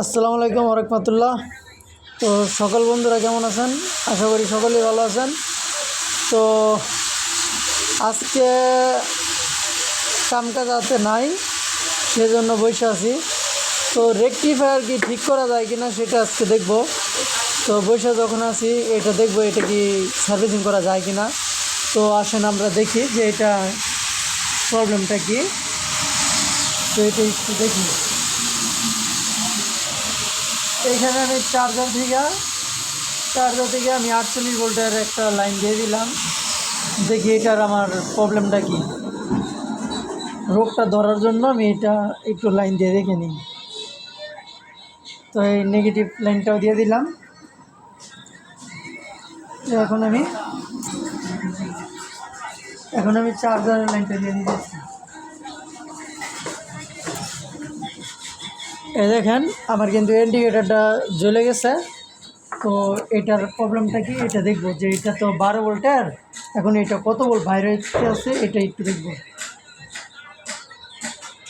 আসসালামু আলাইকুম রহমতুল্লাহ। তো সকল বন্ধুরা কেমন আছেন? আশা করি সকলেই ভালো আছেন। তো আজকে কাম কাজ হাতে নাই, সেজন্য বসে আছি। তো রেকটিফায়ার কি ঠিক করা যায় কি না সেটা আজকে দেখব। তো বসে যখন আছি, এটা দেখব এটা কি সার্ভিসিং করা যায় কি না তো আসেন আমরা দেখি যে এটা প্রবলেমটা কি। তো এটা একটু দেখি। এখানে আমি চার্জার থেকে চার্জার থেকে আমি আটচল্লিশ ভোল্টের একটা লাইন দিয়ে দিলাম। দেখি এটার আমার প্রবলেমটা কি। রোগটা ধরার জন্য আমি এটা একটু লাইন দিয়ে দেখে নিই। তো এই নেগেটিভ লাইনটাও দিয়ে দিলাম। এখন আমি এখন আমি চার্জারের লাইনটা দিয়ে দিতেছি। এই দেখেন, আমার কিন্তু ইন্ডিকেটারটা জ্বলে গেছে। তো এটার প্রবলেমটা কি? এটা দেখব যে এটা তো বারো ভোল্টের, এখন এটা কত ভোল্ট বাইরে আছে, এটা একটু দেখব।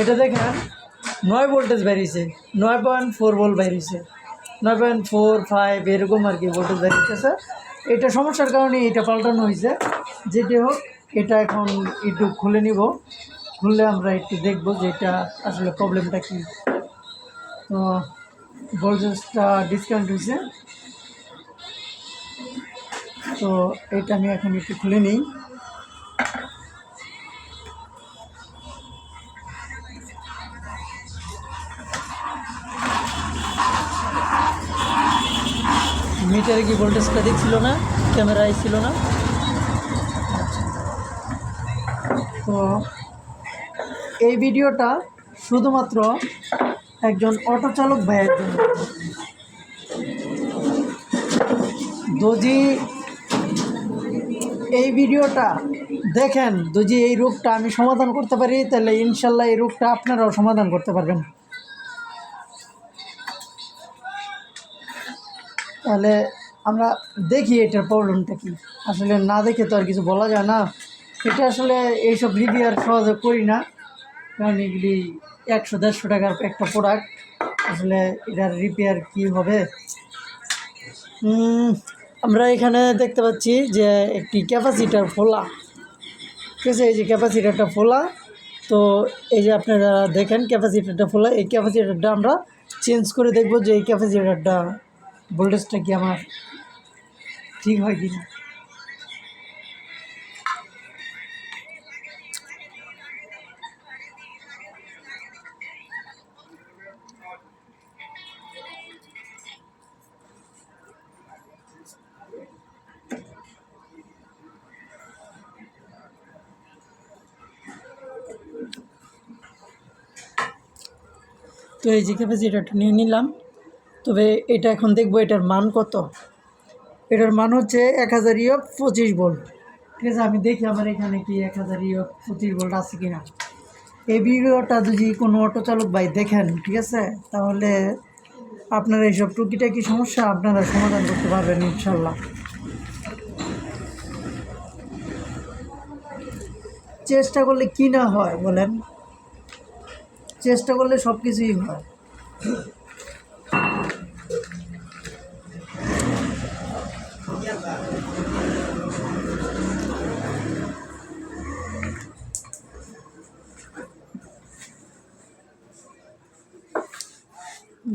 এটা দেখেন, নয় ভোল্টেজ বেরিয়েছে, নয় পয়েন্ট ফোর ভোল্ট বেরিয়েছে, নয় পয়েন্ট ফোর ফাইভ এরকম আর কি ভোল্টেজ বেরিয়েছে। এটা সমস্যার কারণে এটা পাল্টানো হয়েছে। যেটি হোক, এটা এখন একটু খুলে নিব। খুললে আমরা একটু দেখব যে এটা আসলে প্রবলেমটা কী। তো ভোল্টেজটা ডিসকাউন্ট হয়েছে। তো এটা আমি এখন একটু খুলে নিই। মিটারে কি ভোল্টেজটা দেখছিল না? ক্যামেরায় ছিল না? তো এই ভিডিওটা শুধুমাত্র একজন অটো চালক ভাইয়ের জন্য যদি এই ভিডিওটা দেখেন যদি এই রোগটা আমি সমাধান করতে পারি, তাহলে ইনশাল্লাহ এই রোগটা আপনারাও সমাধান করতে পারবেন। তাহলে আমরা দেখি এটার প্রবলেমটা কি। আসলে না দেখে তো আর কিছু বলা যায় না। এটা আসলে এইসব রিভিউ আর সহজে করি না। এগুলি একশো, দেড়শো টাকার একটা প্রোডাক্ট আসলে এটার রিপেয়ার কি হবে? আমরা এখানে দেখতে পাচ্ছি যে একটি ক্যাপাসিটার ফোলা ঠিক আছে, এই যে ক্যাপাসিটারটা ফোলা তো এই যে আপনারা দেখেন ক্যাপাসিটারটা ফোলা এই ক্যাপাসিটারটা আমরা চেঞ্জ করে দেখব যে এই ক্যাপাসিটারটা ভোল্টেজটা কি আমার ঠিক হয় কি না তো এই যে ক্যাপাসিটারটা নিয়ে নিলাম, তবে এটা এখন দেখব এটার মান কত। এটার মান হচ্ছে এক হাজার ইয়ক পঁচিশ ভোল্ট। ঠিক আছে, আমি দেখি আমার এখানে কি এক হাজার ইয়ক পঁচিশ ভোল্ট আছে কি না এই ভিডিওটা যদি কোনো অটো চালক ভাই দেখেন, ঠিক আছে, তাহলে আপনারা এইসব টুকিটাকি সমস্যা আপনারা সমাধান করতে পারবেন ইনশাল্লাহ। চেষ্টা করলে কি না হয় বলেন। চেষ্টা করলে সব কিছুই হয়।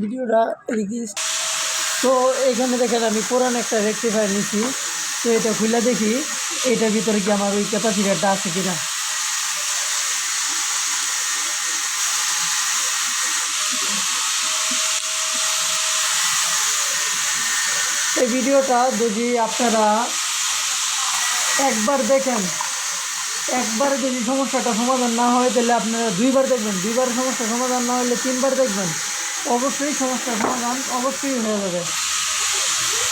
ভিডিওটা তো এখানে দেখেন আমি পুরান একটা রেক্টিফায়ার নিচ্ছি তো এটা খুলে দেখি, এটার ভিতরে কি আমার ওই ক্যাপাসিটারটা আছে কিনা এই ভিডিওটা যদি আপনারা একবার দেখেন, একবার যদি সমস্যাটা সমাধান না হয়, তাহলে আপনারা দুইবার দেখবেন। দুইবার সমস্যা সমাধান না হলে তিনবার দেখবেন। অবশ্যই সমস্যার সমাধান অবশ্যই হয়ে যাবে।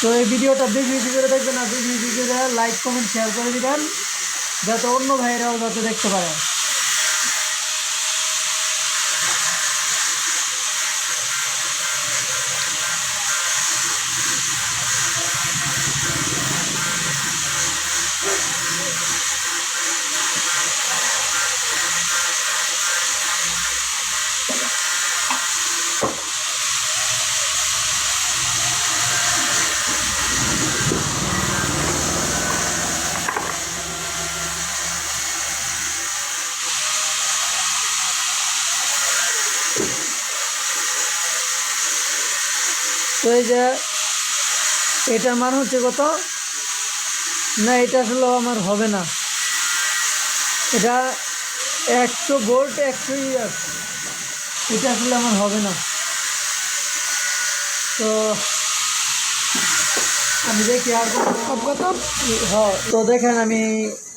তো এই ভিডিওটা বেশি বেশি করে দেখবেন আর বেশি বেশি করে লাইক কমেন্ট শেয়ার করে দিবেন, যাতে অন্য ভাইয়েরাও যাতে দেখতে পারে। তো এই যে এটার মান হচ্ছে কত? না, এটা আসলে আমার হবে না। এটা একশো ভোল্ট, একশো ইয়ার এটা আসলে আমার হবে না। তো আমি দেখি আর সব কত হ্যাঁ তো দেখেন আমি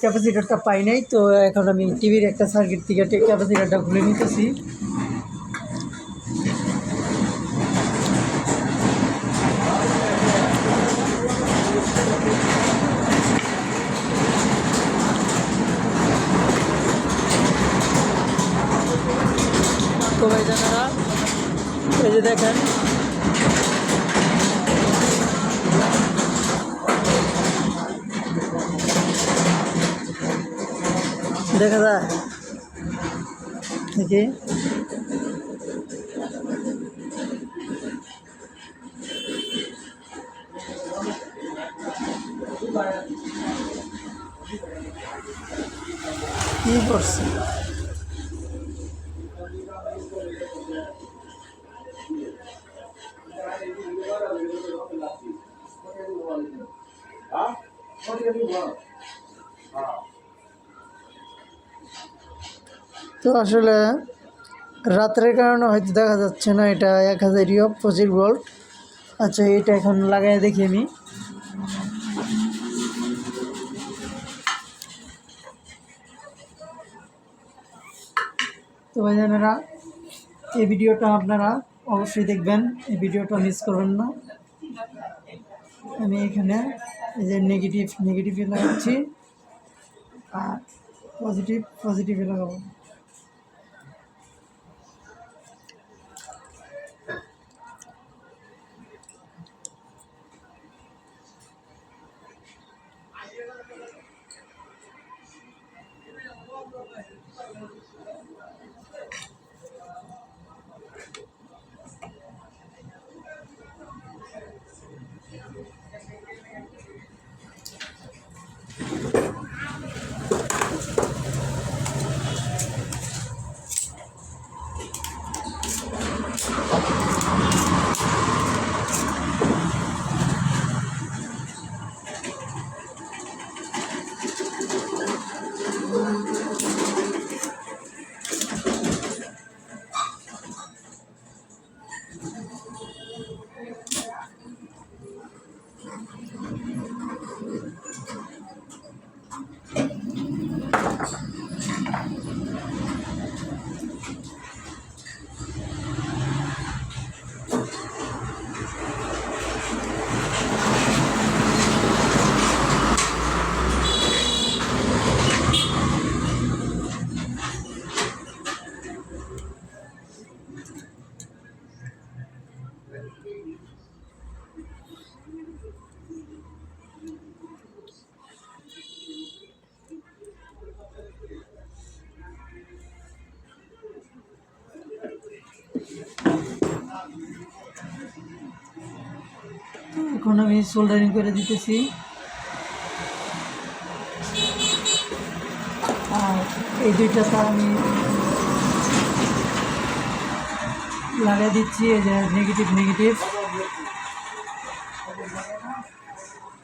ক্যাপাসিটারটা পাই নাই, তো এখন আমি টিভির একটা সার্কিট থেকে ক্যাপাসিটারটা খুলে নিতেছি। দেখেন। দেখা যায়। দেখি। কি করছে? তো আসলে রাত্রের কারণে হয়তো দেখা যাচ্ছে না, এটা এক হাজার ইয় পঁচিশ ভোল্ট আচ্ছা এটা এখন লাগাই দেখি আমি। তো ভাইজানেরা এই ভিডিওটা আপনারা অবশ্যই দেখবেন, এই ভিডিওটা মিস করবেন না। আমি এখানে এই যে নেগেটিভ নেগেটিভে লাগাচ্ছি, আর পজিটিভ পজিটিভে লাগাবো। আমি সোল্ডারিং করে দিতেছি। আর এই দুইটা তার আমি লাগাই দিচ্ছি, এই যে নেগেটিভ নেগেটিভ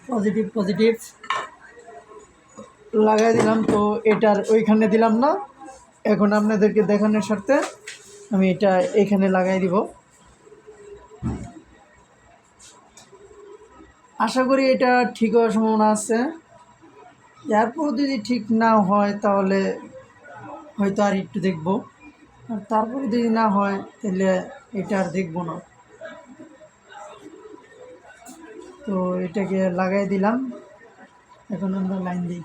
পজিটিভ পজিটিভ লাগাই দিলাম তো এটার ওইখানে দিলাম না। এখন আপনাদেরকে দেখানোর স্বার্থে আমি এটা এখানে লাগাই দিব। আশা করি এটা ঠিক হওয়ার সম্ভাবনা আছে। এরপর যদি ঠিক না হয়, তাহলে হয়তো আর একটু দেখব। আর তারপরে যদি না হয়, তাহলে এটা আর দেখব না। তো এটাকে লাগাই দিলাম। এখন আমরা লাইন দিই।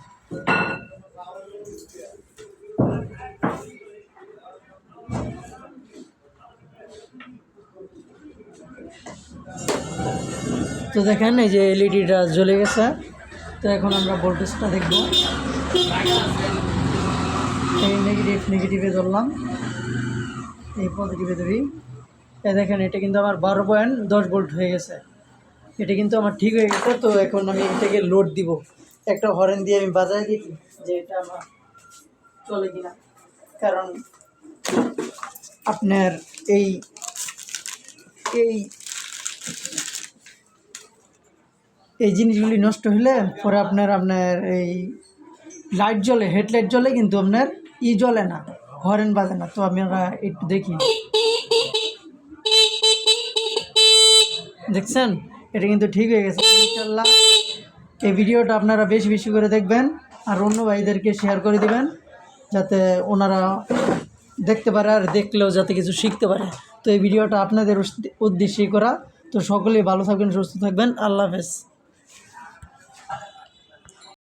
তো দেখেন, এই যে এলইডিটা জ্বলে গেছে। তো এখন আমরা ভোল্টেজটা দেখব। এই নেগেটিভ নেগেটিভে ধরলাম এই পজিটিভে ধরি। এ দেখেন, এটা কিন্তু আমার বারো পয়েন্ট দশ ভোল্ট হয়ে গেছে। এটা কিন্তু আমার ঠিক হয়ে গেছে, তো এখন আমি এটাকে লোড দিব। একটা হরেন দিয়ে আমি বাজায় দেখি যে এটা আমার চলে কিনা। কারণ আপনার এই এই এই জিনিসগুলি নষ্ট হলে পরে আপনার আপনার এই লাইট জ্বলে হেডলাইট জ্বলে কিন্তু আপনার ই জ্বলে না হরেন বাজে না। তো আমরা একটু দেখি। দেখছেন? এটা কিন্তু ঠিক হয়ে গেছে। ইনশাল্লাহ এই ভিডিওটা আপনারা বেশি বেশি করে দেখবেন আর অন্য ভাইদেরকে শেয়ার করে দিবেন, যাতে ওনারা দেখতে পারে আর দেখলেও যাতে কিছু শিখতে পারে। তো এই ভিডিওটা আপনাদের উদ্দেশ্যেই করা। তো সকলেই ভালো থাকবেন, সুস্থ থাকবেন। আল্লাহ হাফেজ।